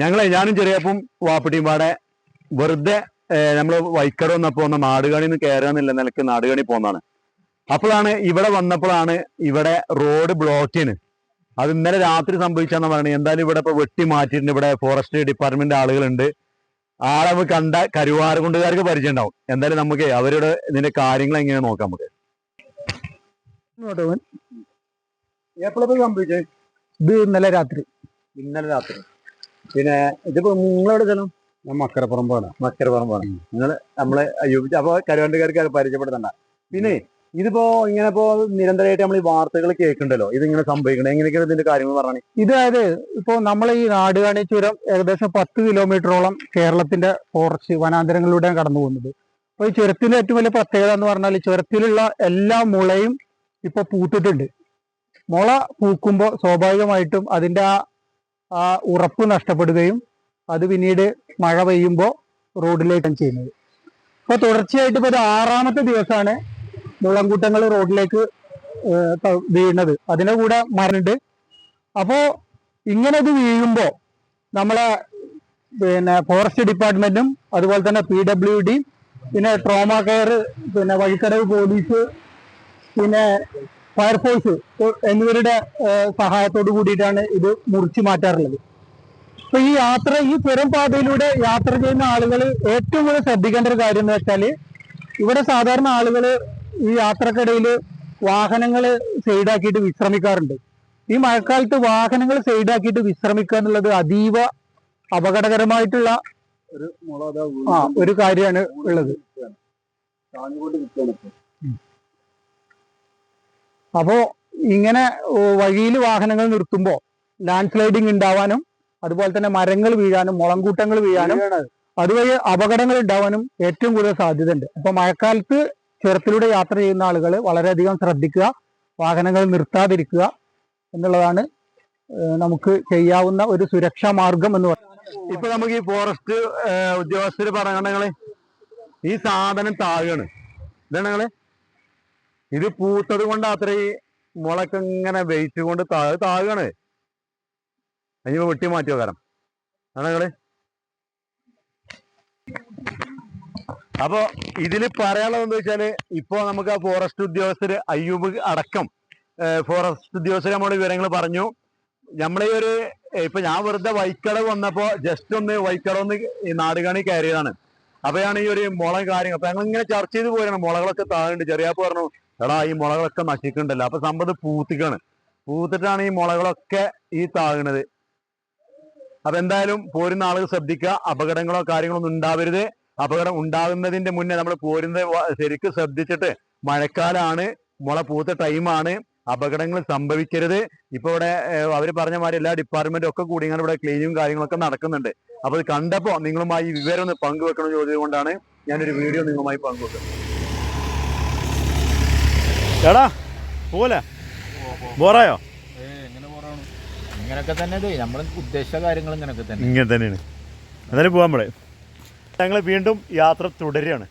ഞങ്ങളെ ഞാനും ചെറിയപ്പം വാപ്പട്ടിയും പാടെ വെറുതെ നമ്മൾ വൈക്കട വന്നപ്പോ ഒന്ന് നാടുകാണി നിന്ന് കയറാന്നില്ല നിലയ്ക്ക് നാടുകാണി പോന്നാണ്. അപ്പോഴാണ് ഇവിടെ വന്നപ്പോഴാണ് ഇവിടെ റോഡ് ബ്ലോക്ക് ചെയ്യുന്നത് അത് ഇന്നലെ രാത്രി സംഭവിച്ചാന്ന് പറയുന്നത് എന്തായാലും ഇവിടെ ഇപ്പൊ വെട്ടി മാറ്റിയിട്ടുണ്ട്. ഇവിടെ ഫോറസ്റ്റ് ഡിപ്പാർട്ട്മെന്റ് ആളുകളുണ്ട്. ആളെ നമുക്ക് കണ്ട കരുവാറുകൊണ്ടുകാർക്ക് പരിചയം ഉണ്ടാവും എന്തായാലും നമുക്ക് അവരുടെ ഇതിന്റെ കാര്യങ്ങൾ എങ്ങനെ നോക്കാം നമുക്ക്. എപ്പോഴത്തെ ഇത് ഇന്നലെ രാത്രി. ഇന്നലെ രാത്രി. പിന്നെ ഇതിപ്പോ നിങ്ങളെവിടെ സ്ഥലം ഞാൻ മക്കരപ്പുറമ്പാണ്. മക്കരപ്പുറമ്പാണ്. നിങ്ങൾ നമ്മളെ അപ്പൊ കരുവണ്ടുകാർക്ക് പരിചയപ്പെടുത്തണ്ട. പിന്നെ ഇതിപ്പോ ഇങ്ങനെ ഇപ്പോ നിരന്തരമായിട്ട് നമ്മൾ ഈ വാർത്തകൾ കേൾക്കണ്ടല്ലോ? ഇതിങ്ങനെ സംഭവിക്കണം? എങ്ങനെയൊക്കെ ഇതിന്റെ കാര്യങ്ങൾ പറഞ്ഞു? ഇതായത് ഇപ്പോ നമ്മൾ ഈ നാടുകാണി ചുരം ഏകദേശം പത്ത് കിലോമീറ്ററോളം കേരളത്തിന്റെ ഫോറസ്റ്റ് വനാന്തരങ്ങളിലൂടെയാണ് കടന്നു പോകുന്നത്. അപ്പൊ ഈ ചുരത്തിന്റെ ഏറ്റവും വലിയ പ്രത്യേകത എന്ന് പറഞ്ഞാൽ ഈ ചുരത്തിലുള്ള എല്ലാ മുളയും ഇപ്പൊ പൂത്തിട്ടുണ്ട്. മുള പൂക്കുമ്പോൾ സ്വാഭാവികമായിട്ടും അതിന്റെ ആ ആ ഉറപ്പ് നഷ്ടപ്പെടുകയും അത് പിന്നീട് മഴ പെയ്യുമ്പോൾ റോഡിലേക്കാണ് ചെയ്യുന്നത്. ഇപ്പൊ തുടർച്ചയായിട്ട് ഇപ്പൊ ഒരു ആറാമത്തെ ദിവസമാണ് മുളങ്കൂട്ടങ്ങൾ റോഡിലേക്ക് വീഴുന്നത് അതിന്റെ കൂടെ മരണ്ട്. അപ്പോ ഇങ്ങനെ ഇത് വീഴുമ്പോ നമ്മളെ പിന്നെ ഫോറസ്റ്റ് ഡിപ്പാർട്ട്മെന്റും അതുപോലെ തന്നെ പി ഡബ്ല്യു ഡി പിന്നെ ട്രോമ കെയർ പിന്നെ വഴിക്കടവ് പോലീസ് പിന്നെ ഫയർഫോഴ്സ് എന്നിവരുടെ സഹായത്തോട് കൂടിയിട്ടാണ് ഇത് മുറിച്ചു മാറ്റാറുള്ളത്. അപ്പൊ ഈ യാത്ര ഈ പുറം പാതയിലൂടെ യാത്ര ചെയ്യുന്ന ആളുകൾ ഏറ്റവും കൂടുതൽ ശ്രദ്ധിക്കേണ്ട ഒരു കാര്യം എന്ന് വെച്ചാൽ ഇവിടെ സാധാരണ ആളുകൾ ഈ യാത്രക്കിടയിൽ വാഹനങ്ങൾ സൈഡാക്കിയിട്ട് വിശ്രമിക്കാറുണ്ട്. ഈ മഴക്കാലത്ത് വാഹനങ്ങൾ സൈഡാക്കിയിട്ട് വിശ്രമിക്കുക എന്നുള്ളത് അതീവ അപകടകരമായിട്ടുള്ള ഒരു കാര്യമാണ് ഉള്ളത്. താങ്ങുകൊണ്ട് നിൽക്കുകയാണ് ഇപ്പൊ. അപ്പോ ഇങ്ങനെ വഴിയിൽ വാഹനങ്ങൾ നിർത്തുമ്പോ ലാൻഡ് സ്ലൈഡിങ് ഉണ്ടാവാനും അതുപോലെ തന്നെ മരങ്ങൾ വീഴാനും മുളങ്കൂട്ടങ്ങൾ വീഴാനും അതുവഴി അപകടങ്ങൾ ഉണ്ടാവാനും ഏറ്റവും കൂടുതൽ സാധ്യതയുണ്ട്. അപ്പൊ മഴക്കാലത്ത് ചുരത്തിലൂടെ യാത്ര ചെയ്യുന്ന ആളുകൾ വളരെയധികം ശ്രദ്ധിക്കുക വാഹനങ്ങൾ നിർത്താതിരിക്കുക എന്നുള്ളതാണ് നമുക്ക് ചെയ്യാവുന്ന ഒരു സുരക്ഷാ മാർഗം എന്ന് പറയുന്നത്. ഇപ്പൊ നമുക്ക് ഈ ഫോറസ്റ്റ് ഉദ്യോഗസ്ഥര് പറയണങ്ങൾ ഈ സാധനം താഴെയാണ് ഇതാണ് ഇത് പൂത്തത് കൊണ്ട് അത്ര ഈ മുളക്ക് ഇങ്ങനെ വെയിറ്റ് കൊണ്ട് താഴെ താഴാണ് അതിന് വെട്ടി മാറ്റി വെക്കാരം. ആണോ അപ്പോ ഇതിൽ പറയാനുള്ളത് എന്താ വെച്ചാൽ ഇപ്പൊ നമുക്ക് ആ ഫോറസ്റ്റ് ഉദ്യോഗസ്ഥര് അയ്യൂബ് അടക്കം ഫോറസ്റ്റ് ഉദ്യോഗസ്ഥർ നമ്മുടെ വിവരങ്ങൾ പറഞ്ഞു. നമ്മളെ ഒരു ഇപ്പൊ ഞാൻ വെറുതെ വൈക്കട വന്നപ്പോ ജസ്റ്റ് ഒന്ന് വൈക്കട ഒന്ന് ഈ നാടുകാണി കയറിയതാണ്. അപ്പോഴാണ് ഈ ഒരു മുള കാര്യങ്ങൾ. അപ്പൊ ഞങ്ങൾ ഇങ്ങനെ ചർച്ച ചെയ്ത് പോയാണ് മുളകളൊക്കെ താഴുണ്ട് ചെറിയാപ്പ് പറഞ്ഞു എടാ ഈ മുളകളൊക്കെ നശിക്കുന്നുണ്ടല്ലോ. അപ്പൊ സമ്പത്ത് പൂത്തിക്കാണ്. പൂത്തിട്ടാണ് ഈ മുളകളൊക്കെ ഈ താഴുന്നത്. അപ്പൊ എന്തായാലും പോരുന്ന ആളുകൾ ശ്രദ്ധിക്കുക. അപകടങ്ങളോ കാര്യങ്ങളോ ഒന്നും ഉണ്ടാവരുത്. അപകടം ഉണ്ടാകുന്നതിന്റെ മുന്നേ നമ്മൾ പോരുന്നത് ശരിക്കും ശ്രദ്ധിച്ചിട്ട് മഴക്കാലാണ് മുള പൂത്ത ടൈമാണ് അപകടങ്ങൾ സംഭവിക്കരുത്. ഇപ്പൊ ഇവിടെ അവർ പറഞ്ഞ മാതിരി എല്ലാ ഡിപ്പാർട്ട്മെന്റും ഒക്കെ കൂടി ഇങ്ങനെ ഇവിടെ ക്ലീനിങ്ങും കാര്യങ്ങളൊക്കെ നടക്കുന്നുണ്ട്. അപ്പൊ ഇത് കണ്ടപ്പോ നിങ്ങളുമായി വിവരം ഒന്ന് പങ്കുവെക്കണം ചോദ്യം കൊണ്ടാണ് ഞാനൊരു വീഡിയോ നിങ്ങളുമായി പങ്കുവെക്കുന്നത്. എടാ പോലെ ബോറായോ? ഇങ്ങനൊക്കെ തന്നെ നമ്മൾ ഉദ്ദേശിച്ച കാര്യങ്ങൾ ഇങ്ങനൊക്കെ തന്നെ. ഇങ്ങനെ തന്നെയാണ്. എന്നാലും പോകാൻ നമ്മളെ. ഞങ്ങൾ വീണ്ടും യാത്ര തുടരുകയാണ്.